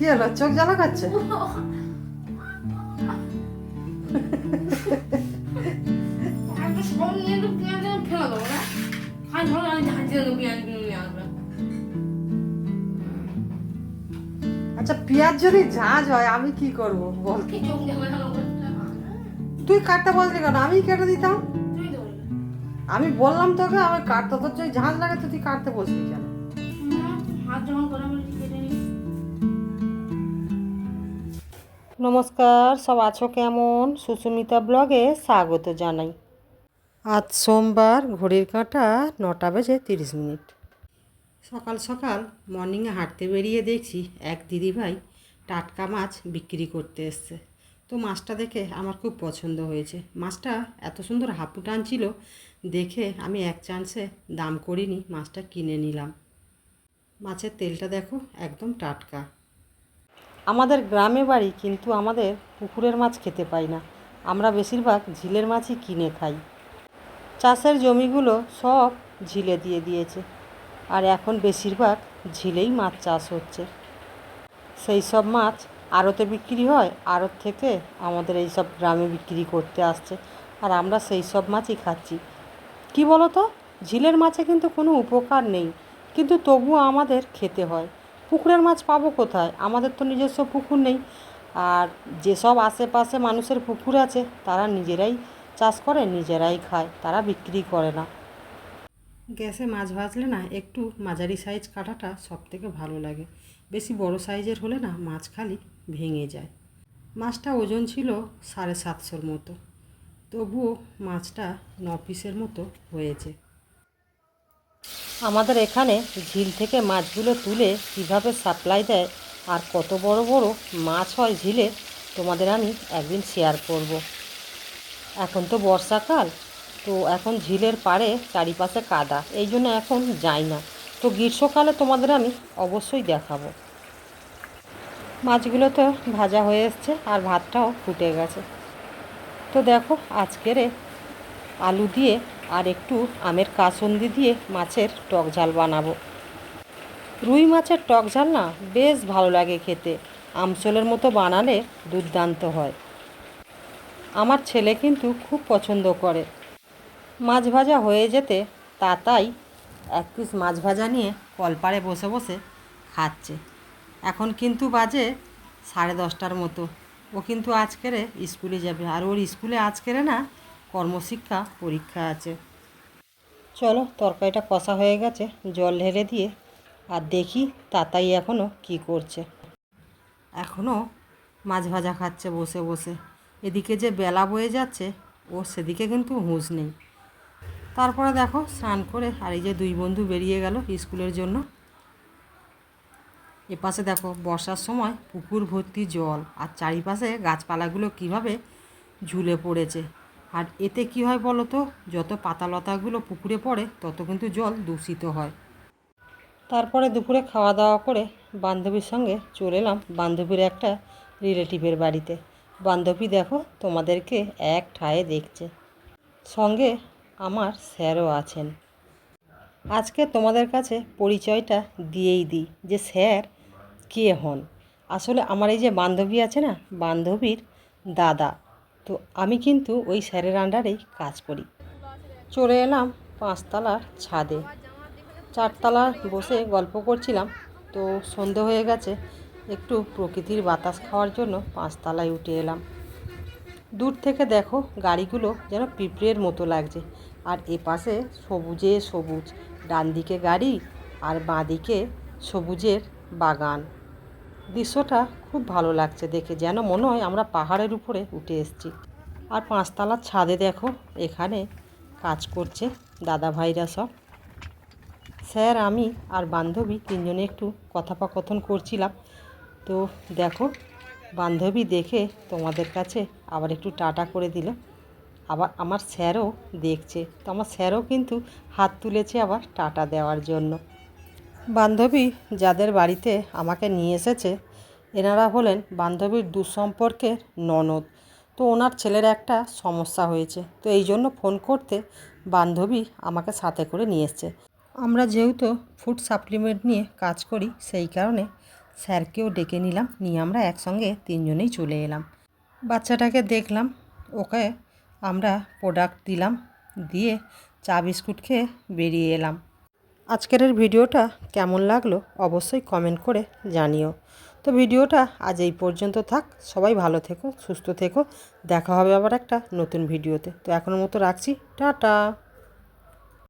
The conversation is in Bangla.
কি হলো? চোখ জ্বালা করছে? আচ্ছা পেঁয়াজ যদি ঝাঁঝ হয়, আমি কি করব? বল। তুই কাটতে বললি কেন? আমি কেটে দিতাম। আমি বললাম তোকে, আমি কাটতে তোর যদি ঝাঁঝ লাগে তুই কাটতে বসবি কেন? হাত করে নমস্কার, সব আছো কেমন? সুস্মিতা ব্লগে স্বাগত জানাই। আজ সোমবার, ঘড়ির কাঁটা নটা বেজে তিরিশ মিনিট। সকাল সকাল মর্নিংয়ে হাঁটতে বেরিয়ে দেখছি এক দিদিভাই টাটকা মাছ বিক্রি করতে এসছে। তো মাছটা দেখে আমার খুব পছন্দ হয়েছে। মাছটা এত সুন্দর হাপু টানছিল দেখে আমি এক চান্সে দাম করিনি, মাছটা কিনে নিলাম। মাছের তেলটা দেখো, একদম টাটকা। আমাদের গ্রামে বাড়ি কিন্তু আমাদের পুকুরের মাছ খেতে পাই না। আমরা বেশিরভাগ ঝিলের মাছই কিনে খাই। চাষের জমিগুলো সব ঝিলে দিয়ে দিয়েছে। আর এখন বেশিরভাগ ঝিলেই মাছ চাষ হচ্ছে। সেই সব মাছ আড়তে বিক্রি হয়, আড়ত থেকে আমাদের এই সব গ্রামে বিক্রি করতে আসছে। আর আমরা সেই সব মাছই খাচ্ছি। কি বলো তো ঝিলের মাছে কিন্তু কোনো উপকার নেই। কিন্তু তবুও আমাদের খেতে হয়। পুকুরের মাছ পাবো কোথায়? আমাদের তো নিজস্ব পুকুর নেই। আর যেসব আশেপাশে মানুষের পুকুর আছে, তারা নিজেরাই চাষ করে, নিজেরাই খায়, তারা বিক্রি করে না। গ্যাসে মাছ ভাজলে না একটু মাঝারি সাইজ কাটাটা সব থেকে ভালো লাগে। বেশি বড় সাইজের হলে না মাছ খালি ভেঙে যায়। মাছটা ওজন ছিল সাড়ে সাতশোর মতো। তবুও মাছটা ন পিসের মতো হয়েছে। আমাদের এখানে ঝিল থেকে মাছগুলো তুলে কীভাবে সাপ্লাই দেয় আর কত বড় বড় মাছ হয় ঝিলে, তোমাদের আমি একদিন শেয়ার করব। এখন তো বর্ষাকাল, তো এখন ঝিলের পাড়ে চারিপাশে কাদা, এই জন্য এখন যাই না। তো গ্রীষ্মকালে তোমাদের আমি অবশ্যই দেখাবো। মাছগুলো তো ভাজা হয়ে এসছে আর ভাতটাও ফুটে গেছে। তো দেখো আজকেরে আলু দিয়ে আর একটু আমের কাসন্দি দিয়ে মাছের টক ঝাল বানাবো। রুই মাছের টক ঝাল না বেশ ভালো লাগে খেতে। আমসলের মতো বানালে দুর্দান্ত হয়। আমার ছেলে কিন্তু খুব পছন্দ করে। মাছ ভাজা হয়ে যেতে তাতাই এক পিস মাছ ভাজা নিয়ে কলপাড়ে বসে বসে খাচ্ছে। এখন কিন্তু বাজে সাড়ে দশটার মতো। ও কিন্তু আজকেরে স্কুলে যাবে। আর ওর স্কুলে আজকেরে না কর্মশিক্ষা পরীক্ষা আছে। চলো, তরকারিটা কষা হয়ে গেছে, জল ঢেলে দিয়ে, আর দেখি তাতাই এখনও কি করছে। এখনও মাছ ভাজা খাচ্ছে বসে বসে। এদিকে যে বেলা বয়ে যাচ্ছে, ও সেদিকে কিন্তু হুঁশ নেই। তারপরে দেখো, স্নান করে আর এই যে দুই বন্ধু বেরিয়ে গেল স্কুলের জন্য। এপাশে দেখো, বর্ষার সময় পুকুর ভর্তি জল, আর চারিপাশে গাছপালাগুলো কীভাবে ঝুলে পড়েছে। আর এতে কি হয় বলো তো? যত পাতালতাগুলো পুকুরে পড়ে, তত কিন্তু জল দূষিত হয়। তারপরে দুপুরে খাওয়া দাওয়া করে বান্ধবীর সঙ্গে চলে এলাম বান্ধবীর একটা রিলেটিভের বাড়িতে। বান্ধবী দেখো তোমাদেরকে এক ঠায়ে দেখছে। সঙ্গে আমার স্যারও আছেন। আজকে তোমাদের কাছে পরিচয়টা দিয়েই দিই যে স্যার কে হন। আসলে আমার এই যে বান্ধবী আছে না, বান্ধবীর দাদা। তো আমি কিন্তু ওই স্যারের আন্ডারেই কাজ করি। চলে এলাম পাঁচতলার ছাদে। চারতলা বসে গল্প করছিলাম, তো সন্ধে হয়ে গেছে, একটু প্রকৃতির বাতাস খাওয়ার জন্য পাঁচতলায় উঠে এলাম। দূর থেকে দেখো গাড়িগুলো যেন পিঁপড়ের মতো লাগছে, আর এপাশে সবুজে সবুজ ডান দিকে গাড়ি আর বাঁ দিকে সবুজের বাগান। দৃশ্যটা খুব ভালো লাগছে দেখে, যেন মনে হয় আমরা পাহাড়ের উপরে উঠে এসেছি। আর পাঁচতলার ছাদে দেখো, এখানে কাজ করছে দাদা ভাইরা সব। স্যার, আমি আর বান্ধবী তিনজনে একটু কথোপকথন করছিলাম। তো দেখো, বান্ধবী দেখে তোমাদের কাছে আবার একটু টাটা করে দিল। আবার আমার স্যারও দেখছে। তো আমার স্যারও কিন্তু হাত তুলেছে আবার টাটা দেওয়ার জন্য। বান্ধবী যাদের বাড়িতে আমাকে নিয়ে এসেছে, এনারা হলেন বান্ধবীর দুঃসম্পর্কের ননদ। তো ওনার ছেলের একটা সমস্যা হয়েছে। তো এই জন্য ফোন করতে বান্ধবী আমাকে সাথে করে নিয়ে এসছে। আমরা যেহেতু ফুড সাপ্লিমেন্ট নিয়ে কাজ করি, সেই কারণে স্যারকেও ডেকে নিলাম, নিয়ে আমরা একসঙ্গে তিনজনেই চলে এলাম। বাচ্চাটাকে দেখলাম, ওকে আমরা প্রোডাক্ট দিলাম, দিয়ে চা বিস্কুট খেয়ে বেরিয়ে এলাম। আজকের ভিডিওটা কেমন লাগল অবশ্যই কমেন্ট করে জানিও। তো ভিডিওটা আজ এই পর্যন্ত থাক, সবাই ভালো থেকো, সুস্থ থেকো, দেখা হবে আবার একটা নতুন ভিডিওতে। তো এখনের মতো রাখছি, টাটা!